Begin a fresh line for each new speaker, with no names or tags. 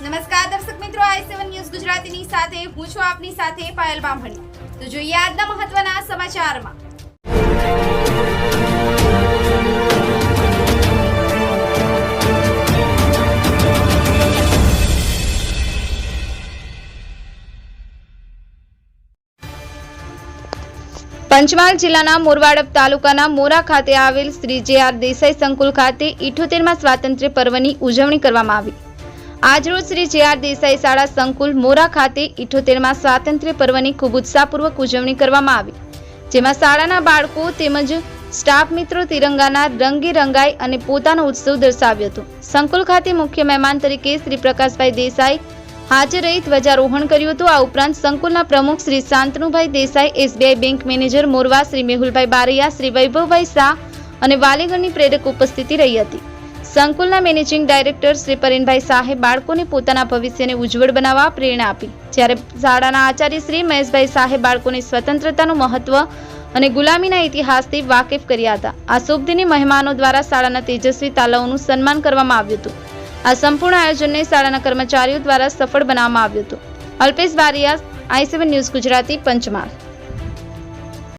નમસ્કાર દર્શક મિત્રો, આઈ સેવન ન્યૂઝ ગુજરાતીની સાથે, હું છું આપની સાથે પાયલ બામણી. તો જોઈએ આજના મહત્વના સમાચારમાં. પંચમહાલ જિલ્લાના મોરવાડપ તાલુકાના મોરા ખાતે આવેલ શ્રી જે આર દેસાઈ સંકુલ ખાતે ઇઠોતેરમાં સ્વાતંત્ર્ય પર્વની ઉજવણી કરવામાં આવી. આજરોજ શ્રી જે આર દેસાઈ શાળા સંકુલ મોરા ખાતે ઇઠોતેરમાં સ્વાતંત્ર્ય પર્વની ખૂબ ઉત્સાહપૂર્વક ઉજવણી કરવામાં આવી, જેમાં શાળાના બાળકો તેમજ સ્ટાફ મિત્રો તિરંગાના રંગે રંગાઈ અને પોતાનો ઉત્સવ દર્શાવ્યો હતો. સંકુલ ખાતે મુખ્ય મહેમાન તરીકે શ્રી પ્રકાશભાઈ દેસાઈ હાજર રહી ધ્વજારોહણ કર્યું હતું. આ ઉપરાંત સંકુલના પ્રમુખ Shri Shantanubhai Desai, SBI bank manager Morwa, Shri Mehulbhai Baraiya, Shri Vaibhavbhai Shah અને વાલીગણની પ્રેરક ઉપસ્થિતિ રહી હતી. સંકુલના મેનેજિંગ ડાયરેક્ટર શ્રી પરેનભાઈ શાહે બાળકોને પોતાના ભવિષ્યને ઉજ્જવળ બનાવવા પ્રેરણા આપી. જ્યારે શાળાના આચાર્ય શ્રી મહેશભાઈ શાહે બાળકોને સ્વતંત્રતાનું મહત્વ અને ગુલામીના ઇતિહાસથી વાકેફ કર્યા હતા. આ શુભ દિને મહેમાનો દ્વારા શાળાના તેજસ્વી તાલાઓનું સન્માન કરવામાં આવ્યું હતું. આ સંપૂર્ણ આયોજનને શાળાના કર્મચારીઓ દ્વારા સફળ બનાવવામાં આવ્યું હતું. Alpesh Baria, I seven news Gujarati, Panchmahal.